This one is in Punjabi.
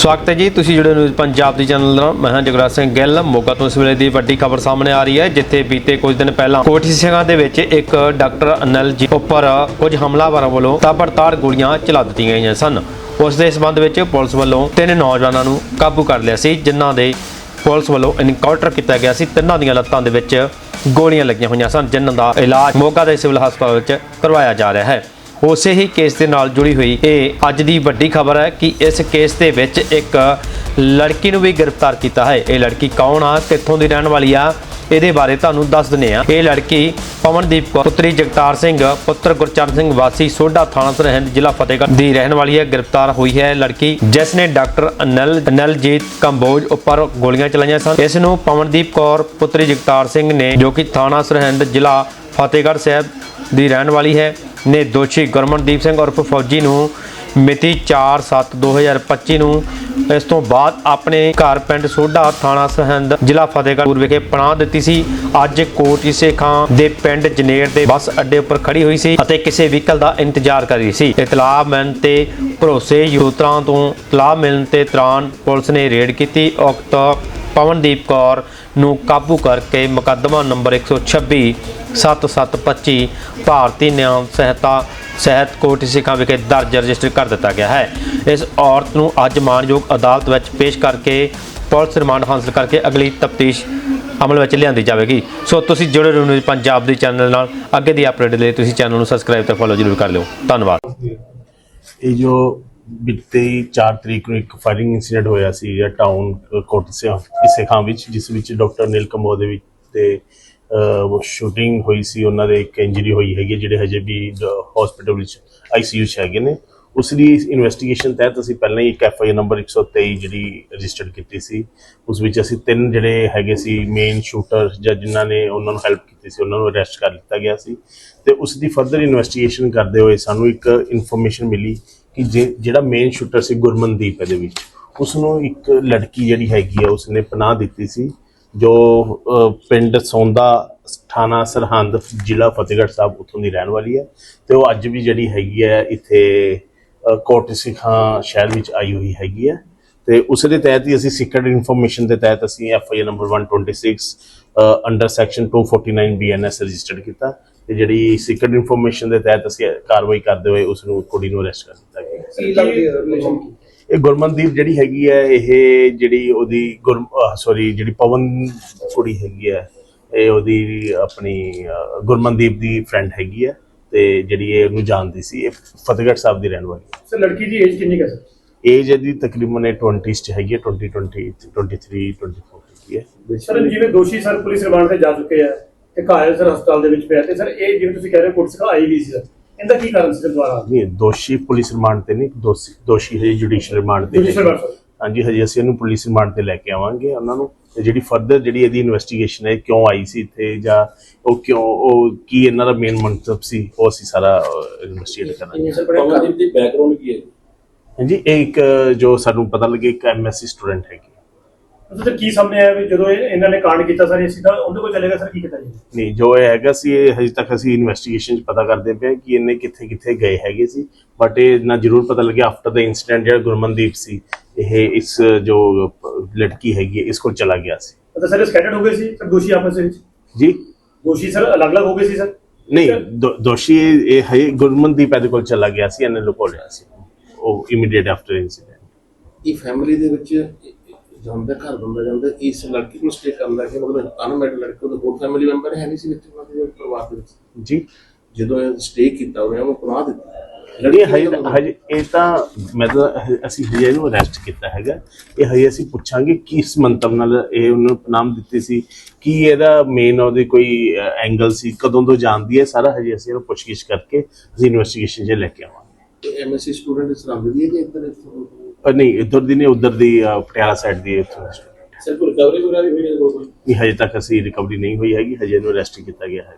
ਸਵਾਗਤ ਹੈ ਜੀ। ਤੁਸੀਂ ਜੁੜੇ ਨਿਊਜ਼ ਪੰਜਾਬ ਦੀ ਚੈਨਲ ਨਾਲ। ਮੈਂ ਹਾਂ ਜਗਰਾਜ ਸਿੰਘ ਗਿੱਲ। ਮੋਗਾ ਤੋਂ ਇਸ ਵੇਲੇ ਦੀ ਵੱਡੀ ਖਬਰ ਸਾਹਮਣੇ ਆ ਰਹੀ ਹੈ, ਜਿੱਥੇ ਬੀਤੇ ਕੁਝ ਦਿਨ ਪਹਿਲਾਂ ਕੋਠੀ ਸਿੰਘਾਂ ਦੇ ਵਿੱਚ ਇੱਕ ਡਾਕਟਰ ਅਨਲ ਜੀ ਉੱਪਰ ਕੁਝ ਹਮਲਾਵਰਾਂ ਵੱਲੋਂ ਤਾਬੜਤਾੜ ਗੋਲੀਆਂ ਚਲਾ ਦਿੱਤੀਆਂ ਗਈਆਂ ਸਨ। ਉਸ ਦੇ ਸਬੰਧ ਵਿੱਚ ਪੁਲਿਸ ਵੱਲੋਂ ਤਿੰਨ ਨੌਜਵਾਨਾਂ ਨੂੰ ਕਾਬੂ ਕਰ ਲਿਆ ਸੀ, ਜਿਨ੍ਹਾਂ ਦੇ ਪੁਲਿਸ ਵੱਲੋਂ ਇਨਕਾਊਂਟਰ ਕੀਤਾ ਗਿਆ ਸੀ। ਤਿੰਨਾਂ ਦੀਆਂ ਲੱਤਾਂ ਦੇ ਵਿੱਚ ਗੋਲੀਆਂ ਲੱਗੀਆਂ ਹੋਈਆਂ ਸਨ, ਜਿਨ੍ਹਾਂ ਦਾ ਇਲਾਜ ਮੋਗਾ ਦੇ ਸਿਵਲ ਹਸਪਤਾਲ ਵਿੱਚ ਕਰਵਾਇਆ ਜਾ ਰਿਹਾ ਹੈ। ਉਸੇ ਹੀ ਕੇਸ ਦੇ ਨਾਲ ਜੁੜੀ ਹੋਈ ਇਹ ਅੱਜ ਦੀ ਵੱਡੀ ਖਬਰ ਹੈ ਕਿ ਇਸ ਕੇਸ ਦੇ ਵਿੱਚ ਇੱਕ ਲੜਕੀ ਨੂੰ ਵੀ ਗ੍ਰਿਫਤਾਰ ਕੀਤਾ ਹੈ। ਇਹ ਲੜਕੀ ਕੌਣ ਆ, ਕਿੱਥੋਂ ਦੀ ਰਹਿਣ ਵਾਲੀ ਆ, ਇਹਦੇ ਬਾਰੇ ਤੁਹਾਨੂੰ ਦੱਸ ਦਿੰਦੇ ਆ ਇਹ ਲੜਕੀ ਪਵਨਦੀਪ ਕੌਰ, ਪੁੱਤਰੀ ਜਗਤਾਰ ਸਿੰਘ, ਪੁੱਤਰ ਗੁਰਚਰਨ ਸਿੰਘ ਵਾਸੀ ਸੋਢਾ ਥਾਣਾ ਸਰਹਿੰਦ, ਜ਼ਿਲ੍ਹਾ ਫਤਿਹਗੜ੍ਹ ਦੀ ਰਹਿਣ ਵਾਲੀ ਹੈ, ਗ੍ਰਿਫਤਾਰ ਹੋਈ ਹੈ ਲੜਕੀ, ਜਿਸ ਨੇ ਡਾਕਟਰ ਅਨਲ, ਅਨਲਜੀਤ ਕੰਬੋਜ ਉੱਪਰ ਗੋਲੀਆਂ ਚਲਾਈਆਂ ਸਨ। ਇਸ ਨੂੰ ਪਵਨਦੀਪ ਕੌਰ, ਪੁੱਤਰੀ ਜਗਤਾਰ ਸਿੰਘ ਨੇ, ਜੋ ਕਿ ਥਾਣਾ ਸਰਹਿੰਦ, ਜ਼ਿਲ੍ਹਾ ਫਤਿਹਗੜ੍ਹ ਸਾਹਿਬ ਦੀ ਰਹਿਣ ਵਾਲੀ ਹੈ ਨੇ ਦੋਸ਼ੀ ਗੁਰਮਨਦੀਪ ਸਿੰਘ ਉਰਫ ਫੌਜੀ ਨੂੰ ਮਿਤੀ 4/7/2025 ਨੂੰ ਇਸ ਤੋਂ ਬਾਅਦ ਆਪਣੇ ਘਰ ਪਿੰਡ ਸੋਢਾ ਥਾਣਾ ਸਰਹਿੰਦ ਜ਼ਿਲ੍ਹਾ ਫਤਿਹਗੜ੍ਹ ਵਿਖੇ ਪਨਾਹ ਦਿੱਤੀ ਸੀ। ਅੱਜ ਕੋਟ ਇਸੇ ਖਾਂ ਦੇ ਪਿੰਡ ਜਨੇਰ ਦੇ ਬੱਸ ਅੱਡੇ ਉੱਪਰ ਖੜੀ ਹੋਈ ਸੀ ਅਤੇ ਕਿਸੇ ਵਹੀਕਲ ਦਾ ਇੰਤਜ਼ਾਰ ਕਰ ਰਹੀ ਸੀ। ਇਤਲਾਹ ਮਿਲਣ ਤੇ ਭਰੋਸੇ ਯੂਤਰਾਂ ਤੋਂ ਇਤਲਾਹ ਮਿਲਣ ਤੇ ਤਰਾਨ ਪੁਲਿਸ ਨੇ ਰੇਡ ਕੀਤੀ। ਉਕਤ ਪਵਨਦੀਪ ਕੌਰ ਨੂੰ ਕਾਬੂ ਕਰਕੇ ਮੁਕੱਦਮਾ ਨੰਬਰ 126 7725 ਭਾਰਤੀ ਨਿਆਂ ਸਹਾਇਤਾ ਸਹਿਤ ਕੋਟ ਸਿੱਖਾਂ ਵਿਖੇ ਦਰਜ ਰਜਿਸਟਰ ਕਰ ਦਿੱਤਾ ਗਿਆ ਹੈ। ਇਸ ਔਰਤ ਨੂੰ ਅੱਜ ਮਾਣਯੋਗ ਅਦਾਲਤ ਵਿੱਚ ਪੇਸ਼ ਕਰਕੇ ਪੁਲਿਸ ਰਿਮਾਂਡ ਹਾਸਲ ਕਰਕੇ ਅਗਲੀ ਤਫਤੀਸ਼ ਅਮਲ ਵਿੱਚ ਲਿਆਂਦੀ ਜਾਵੇਗੀ। ਸੋ ਤੁਸੀਂ ਜੁੜੇ ਰਹੋ ਨਿਊਜ਼ ਪੰਜਾਬ ਦੀ ਚੈਨਲ ਨਾਲ। ਅੱਗੇ ਦੀ ਅਪਡੇਟ ਲਈ ਤੁਸੀਂ ਚੈਨਲ ਨੂੰ ਸਬਸਕ੍ਰਾਈਬ ਤੇ ਫੋਲੋ ਜ਼ਰੂਰ ਕਰ ਲਿਓ। ਧੰਨਵਾਦ। ਇਹ ਜੋ ਬੀਤੇ 4 ਤਰੀਕ ਨੂੰ ਇੱਕ ਫਾਇਰਿੰਗ ਇਨਸੀਡੈਂਟ ਹੋਇਆ ਸੀ ਜਿਹੜਾ ਟਾਊਨ ਕੋਟਸਿਆ ਕਿਸੇ ਖਾਂ ਵਿੱਚ, ਜਿਸ ਵਿੱਚ ਡਾਕਟਰ ਨੀਲ ਕੰਬੋ ਦੇ ਵਿੱਚ ਤੇ ਸ਼ੂਟਿੰਗ ਹੋਈ ਸੀ, ਉਹਨਾਂ ਦੇ ਇੱਕ ਇੰਜਰੀ ਹੋਈ ਹੈਗੀ ਜਿਹੜੇ ਹਜੇ ਵੀ ਹਸਪੀਟਲ ਵਿੱਚ ਆਈਸੀਯੂ 'ਚ ਹੈਗੇ ਨੇ। ਉਸ ਦੀ ਇਨਵੈਸਟੀਗੇਸ਼ਨ ਤਹਿਤ ਅਸੀਂ ਪਹਿਲਾਂ ਹੀ ਇੱਕ ਐਫਆਈ ਨੰਬਰ 123 ਜਿਹੜੀ ਰਜਿਸਟਰਡ ਕੀਤੀ ਸੀ, ਉਸ ਵਿੱਚ ਅਸੀਂ ਤਿੰਨ ਜਿਹੜੇ ਹੈਗੇ ਸੀ ਮੇਨ ਸ਼ੂਟਰ ਜਾਂ ਜਿਨ੍ਹਾਂ ਨੇ ਉਹਨਾਂ ਨੂੰ ਹੈਲਪ ਕੀਤੀ ਸੀ, ਉਹਨਾਂ ਨੂੰ ਅਰੈਸਟ ਕਰ ਲਿੱਤਾ ਗਿਆ ਸੀ। ਤੇ ਉਸ ਦੀ ਫਰਦਰ ਇਨਵੈਸਟੀਗੇਸ਼ਨ ਕਰਦੇ ਹੋਏ ਸਾਨੂੰ ਇੱਕ ਇਨਫੋਰਮੇਸ਼ਨ ਮਿਲੀ ਕਿ ਜੇ- ਜਿਹੜਾ ਮੇਨ ਸ਼ੂਟਰ ਸੀ ਗੁਰਮਨਦੀਪ ਇਹਦੇ ਵਿੱਚ ਉਸ ਨੂੰ ਇੱਕ ਲੜਕੀ ਜਿਹੜੀ ਹੈਗੀ ਆ, ਉਸਨੇ ਪਨਾਹ ਦਿੱਤੀ ਸੀ, ਜੋ ਪਿੰਡ ਸੌਂਦਾ ਥਾਣਾ ਸਰਹੰਦ, ਜ਼ਿਲ੍ਹਾ ਫਤਿਹਗੜ੍ਹ ਸਾਹਿਬ ਉੱਥੋਂ ਦੀ ਰਹਿਣ ਵਾਲੀ ਹੈ ਤੇ ਉਹ ਅੱਜ ਵੀ ਜਿਹੜੀ ਹੈਗੀ ਹੈ, ਇੱਥੇ ਕੋਟ ਸਿੱਖਾਂ ਸ਼ਹਿਰ ਵਿੱਚ ਆਈ ਹੋਈ ਹੈਗੀ ਹੈ ਤੇ ਉਸ ਦੇ ਤਹਿਤ ਹੀ ਅਸੀਂ ਸੀਕ੍ਰੀਟ ਇਨਫੋਰਮੇਸ਼ਨ ਦੇ ਤਹਿਤ ਅਸੀਂ F I R number 126 under section 249 BNS registered ਕੀਤਾ ਤੇ ਜਿਹੜੀ ਸੀਕ੍ਰੀਟ ਇਨਫੋਰਮੇਸ਼ਨ ਦੇ ਤਹਿਤ ਅਸੀਂ ਕਾਰਵਾਈ ਕਰਦੇ ਹੋਏ ਉਸ ਨੂੰ ਕੁੜੀ ਨੂੰ ਅਰੈਸਟ ਕਰ ਕੀ ਲੱਗਦੀ ਹੈ ਰਿਲੇਸ਼ਨ ਕੀ ਇਹ ਗੁਰਮਨਦੀਪ ਜਿਹੜੀ ਹੈਗੀ ਹੈ ਇਹ ਜਿਹੜੀ ਉਹਦੀ ਗੁਰ ਸੌਰੀ ਜਿਹੜੀ ਪਵਨ ਕੁੜੀ ਹੈਗੀ ਹੈ ਇਹ ਉਹਦੀ ਆਪਣੀ ਅਹ, ਗੁਰਮਨਦੀਪ ਦੀ ਫਰੈਂਡ ਹੈਗੀ ਹੈ ਤੇ ਜਿਹੜੀ ਇਹ ਉਹਨੂੰ ਜਾਣਦੀ ਸੀ ਇਹ ਫਤਿਹਗੜ੍ਹ ਸਾਹਿਬ ਦੀ ਰਹਿਣ ਵਾਲੀ ਹੈ। ਸਰ ਲੜਕੀ ਦੀ ਏਜ ਕਿੰਨੀ ਕੁ ਹੈ ਸਰ? ਏਜ ਇਹਦੀ ਤਕਰੀਬਨ ਇਹ 20s ਚ ਹੈਗੀ ਹੈ 20 20 23 24 ਹੈਗੀ ਹੈ। ਸਰ ਜਿਵੇਂ ਦੋਸ਼ੀ ਸਰ ਪੁਲਿਸ ਰਿਮਾਂਡ ਤੇ ਜਾ ਚੁੱਕੇ ਆ ਤੇ ਘਾਇਲ ਸਰ ਹਸਪਤਾਲ ਦੇ ਵਿੱਚ ਪਿਆ ਤੇ ਸਰ ਇਹ ਜਿਵੇਂ ਤੁਸੀਂ ਕਹਿ ਰਹੇ ਹੋ ਪੁਲਿਸ ਆਈ ਵੀ ਸੀ ਸਰ। ਇਹਦਾ ਕੀ ਕਾਰਨ ਸੀ ਦੁਆਰਾ ਨਹੀਂ ਦੋਸ਼ੀ ਪੁਲਿਸ ਰਿਮਾਂਡ ਤੇ ਨਹੀਂ ਦੋਸ਼ੀ ਦੋਸ਼ੀ ਹਜੇ ਜੁਡੀਸ਼ੀਅਲ ਰਿਮਾਂਡ ਤੇ। ਹਾਂਜੀ ਹਜੇ ਅਸੀਂ ਇਹਨੂੰ ਪੁਲਿਸ ਰਿਮਾਂਡ ਤੇ ਲੈ ਕੇ ਆਵਾਂਗੇ ਉਹਨਾਂ ਨੂੰ। ਤੇ ਜਿਹੜੀ ਫਰਦਰ ਜਿਹੜੀ ਇਹਦੀ ਇਨਵੈਸਟੀਗੇਸ਼ਨ ਹੈ ਕਿਉਂ ਆਈ ਸੀ ਇੱਥੇ ਜਾਂ ਉਹ ਕਿਉਂ ਉਹ ਕੀ ਇਹਨਾਂ ਦਾ ਮੇਨ ਮੰਤਵ ਸੀ ਉਹ ਅਸੀਂ ਸਾਰਾ ਇਨਵੈਸਟੀਗੇਟ ਕਰਾਂਗੇ। ਇੰਨੇ ਸਰ ਬੜੇ ਪਵਨਦੀਪ ਦੀ ਬੈਕਗ੍ਰਾਉਂਡ ਕੀ ਹੈ ਹਾਂਜੀ ਇਹ ਇੱਕ ਜੋ ਸਾਨੂੰ ਪਤਾ ਲੱਗੇ ਇੱਕ ਐਮਐਸਸੀ ਸਟੂਡੈਂਟ ਹੈਗੀ। ਸਰ ਕੀ ਸਾਹਮਣੇ ਆਇਆ ਵੀ ਜਦੋਂ ਇਹ- ਇਹਨਾਂ ਨੇ ਕਾਂਡ ਕੀਤਾ ਸਰ ਇਹ ਸਿੱਧਾ ਉਹਦੇ ਕੋਲ ਚਲੇਗਾ ਸਰ ਕੀ ਕੀਤਾ ਜੀ? ਨਹੀਂ ਜੋ ਇਹ ਹੈਗਾ ਸੀ ਇਹ ਹਜੇ ਤੱਕ ਅਸੀਂ ਇਨਵੈਸਟੀਗੇਸ਼ਨ ਚ ਪਤਾ ਕਰਦੇ ਪਏ ਹਾਂ ਕਿ ਇਹਨੇ ਕਿੱਥੇ ਕਿੱਥੇ ਗਏ ਹੈਗੇ ਸੀ ਬਟ ਇਹ ਨਾ ਜ਼ਰੂਰ ਪਤਾ ਲੱਗਿਆ ਆਫਟਰ ਦਾ ਇਨਸੀਡੈਂਟ ਜਿਹੜਾ ਗੁਰਮਨਦੀਪ ਸੀ ਇਹ ਇਸ ਜੋ ਲੜਕੀ ਹੈਗੀ ਹੈ ਇਸ ਕੋਲ ਚਲਾ ਗਿਆ ਸੀ। ਤਾਂ ਸਰ ਸਕੈਟਰਡ ਹੋ ਗਏ ਸੀ ਸਰ ਦੋਸ਼ੀ ਆਪਸ ਵਿੱਚ? ਜੀ? ਦੋਸ਼ੀ ਸਰ ਅਲੱਗ-ਅਲੱਗ ਹੋ ਗਏ ਸੀ ਸਰ? ਨਹੀਂ ਦੋ- ਦੋਸ਼ੀ ਇਹ ਇਹ ਹੈ ਗੁਰਮਨਦੀਪ ਇਹਦੇ ਕੋਲ ਚਲਾ ਗਿਆ ਸੀ ਇਹਨੇ ਲੁਕੋ ਲਿਆ ਸੀ। ਉਹ ਇਮੀਡੀਏਟ ਆਫਟਰ ਇਨਸੀਡੈਂਟ ਇਹ ਫੈਮਿਲੀ ਦੇ ਵਿੱਚ ਜਾਂਦਾ ਘਰ ਬੰਦਾ ਜਾਂਦਾ ਇਸ ਲੜਕੀ ਨੂੰ ਸਟੇ ਕਰਦਾ ਕਿ ਮਤਲਬ ਅਨਮੈਰਿਡ ਲੜਕੀ ਉਹਦੇ ਹੋਰ ਫੈਮਿਲੀ ਮੈਂਬਰ ਹੈ ਨਹੀਂ ਸੀ ਵਿੱਚ ਉਹਨਾਂ ਦੇ ਪਰਿਵਾਰ ਦੇ ਵਿੱਚ? ਜੀ। ਜਦੋਂ ਇਹ ਸਟੇ ਕੀਤਾ ਉਹਨੇ ਉਹਨੂੰ ਪਨਾਹ ਦਿੱਤੀ। ਲੜੀ ਹਜੇ ਹਜੇ ਇਹ ਤਾਂ ਮੈਂ ਤਾਂ ਹ- ਅਸੀਂ ਹਜੇ ਇਹਨੂੰ ਅਰੈਸਟ ਕੀਤਾ ਹੈਗਾ। ਇਹ ਹਜੇ ਅਸੀਂ ਪੁੱਛਾਂਗੇ ਕਿਸ ਮੰਤਵ ਨਾਲ ਇਹ ਉਹਨੂੰ ਨਾਮ ਦਿੱਤੀ ਸੀ ਕੀ ਇਹਦਾ ਮੇਨ ਉਹਦੀ ਕੋਈ ਐਂਗਲ ਸੀ ਕਦੋਂ ਤੋਂ ਜਾਣਦੀ ਹੈ ਸਾਰਾ ਹਜੇ ਅਸੀਂ ਇਹਨੂੰ ਪੁੱਛਗਿੱਛ ਕਰਕੇ ਅਸੀਂ ਇਨਵੈਸਟੀਗੇਸ਼ਨ 'ਚ ਲੈ ਕੇ ਆਵਾਂਗੇ। ਐਮਐਸਸੀ ਸਟੂਡੈਂਟ ਇਸ ਤਰ੍ਹਾਂ ਦੀ ਹੈ ਕਿ ਇੱਧਰ ਨਹੀਂ ਇੱਧਰ ਦੀ ਨਹੀਂ ਉਧਰ ਦੀ ਅ, ਪਟਿਆਲਾ ਸਾਈਡ ਦੀ ਇੱਥੋਂ ਦੀ student ਹੈ। ਸਿਰ ਕੋਈ ਰਿਕਵਰੀ ਵਗੈਰਾ ਵੀ ਹੋਈ ਹੈ ਕੋਲ ਨਹੀਂ ਹਜੇ ਤੱਕ ਅਸੀਂ ਰਿਕਵਰੀ ਨਹੀਂ ਹੋਈ ਹੈਗੀ ਹਜੇ ਇਹਨੂੰ ਅਰੈਸਟ ਕੀਤਾ ਗਿਆ ਹੈ।